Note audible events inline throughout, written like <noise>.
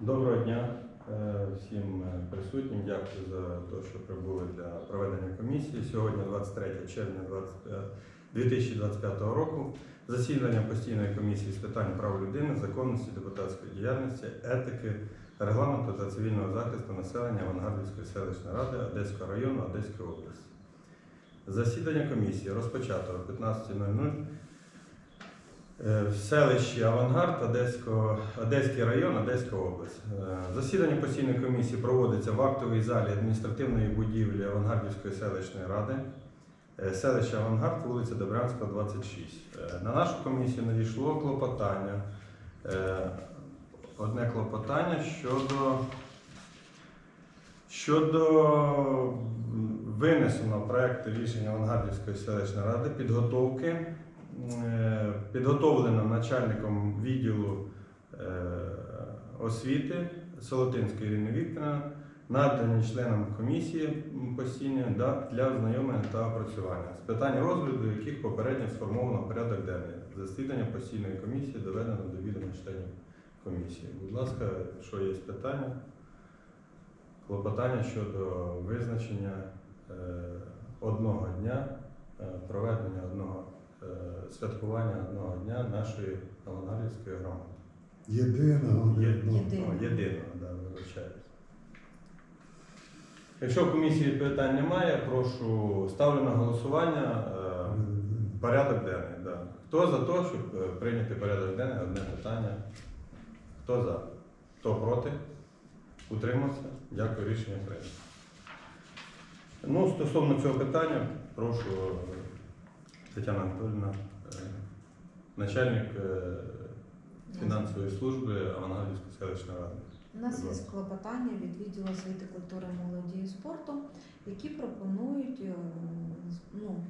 Доброго дня е, всім е, присутнім. Дякую за те, що прибули для проведення комісії. Сьогодні 23 червня 2025 року. Засідання постійної комісії з питань прав людини, законності, депутатської діяльності, етики, регламенту та цивільного захисту населення Авангардівської селищної ради Одеського району Одеської області. Засідання комісії розпочато о 15.00 Е, в селищі Авангард Одеського, Одеський район, Одеська область. Е, Засідання постійної комісії проводиться в актовій залі адміністративної будівлі Авангардівської селищної ради, е, селище Авангард, вулиця Добрянська, 26. Е, На нашу комісію надійшло клопотання. Е, Одне клопотання щодо, щодо винесеного проекту рішення Авангардівської селищної ради підготовки е, підготовлено начальником відділу е, освіти Солотинської Ірини Вікторівни, надані членам комісії постійної для ознайомлення та опрацювання з питань розгляду, яких попередньо сформовано порядок денний. Засідання постійної комісії доведено до відома членів комісії. Будь ласка, якщо є питання, клопотання щодо визначення е, одного дня, проведення одного святкування одного дня нашої Авангарівської громади. Єдиного Є-. Єдиного. О, Єдиного, да, вибачаюсь. Якщо в комісії питань немає, прошу ставлю на голосування е, порядок денний. Да. Хто за те, щоб е, прийняти порядок денний, одне питання. Хто за? Хто проти? Утримався? Дякую, рішення прийнято. Ну, стосовно цього питання, прошу е, Тетяна Анатольовна, е, начальник е, фінансової служби Авангардівської селищної ради. У нас є клопотання від відділу освіти, культури, молоді і спорту, які пропонують е, ну,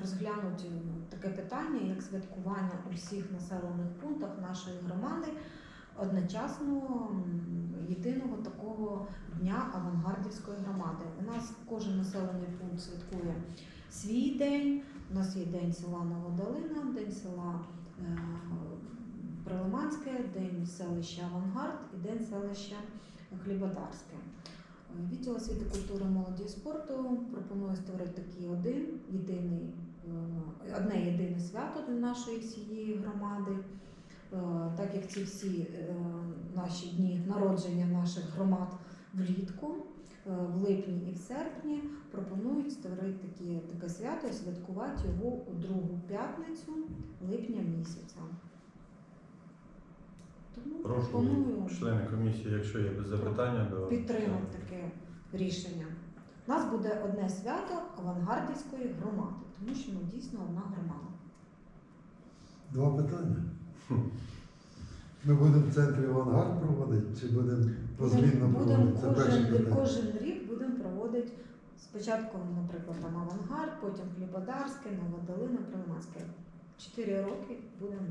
розглянути таке питання, як святкування у всіх населених пунктах нашої громади одночасно єдиного такого дня авангардівської громади. У нас кожен населений пункт святкує свій день. У нас є день села Новодолина, день села е, Прилиманське, день селища Авангард і день селища Хлібодарське. Е, Відділ освіти, культури, молоді і спорту пропонує створити такий один єдиний, е, одне єдине свято для нашої всієї громади. Так як ці всі наші дні народження наших громад влітку, в липні і в серпні пропонують створити такі, таке свято і святкувати його у другу п'ятницю липня місяця. Тому Прошу пропоную члени комісії, якщо є без запитання до підтримати таке рішення. У нас буде одне свято авангардівської громади, тому що ми дійсно одна громада. Два питання. <laughs> Ми будемо в центрі авангард проводити чи будемо позмінно проводити? Це перше кожен, питання. кожен рік будемо проводити спочатку, наприклад, там авангард, потім Хлібодарське, Новодолина, Прилиманське. Чотири роки будемо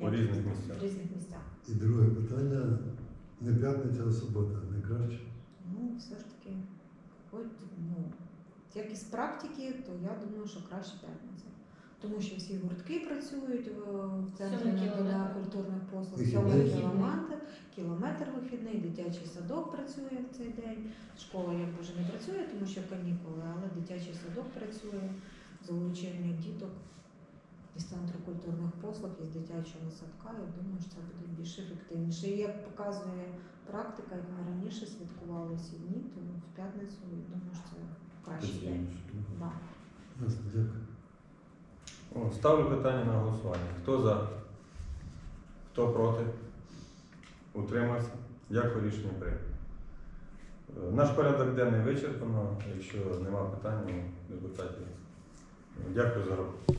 у різних місцях. в різних місцях. І друге питання. Не п'ятниця, а субота, не краще. Ну, все ж таки, хоч, ну, як із практики, то я думаю, що краще п'ятниця. Тому що всі гуртки працюють в, центрі надання культурних послуг, сьомий кілометр, кілометр вихідний, дитячий садок працює в цей день. Школа як вже не працює, тому що канікули, але дитячий садок працює, залучення діток із центру культурних послуг, із дитячого садка. Я думаю, що це буде більш ефективніше. І як показує практика, як ми раніше святкували ці дні, то в п'ятницю я думаю, що це кращий день. Дякую. О, Ставлю питання на голосування. Хто за? Хто проти? Утримався? Дякую, рішення прийнято. Е, Наш порядок денний вичерпано. Якщо нема питань депутатів. Дякую за роботу.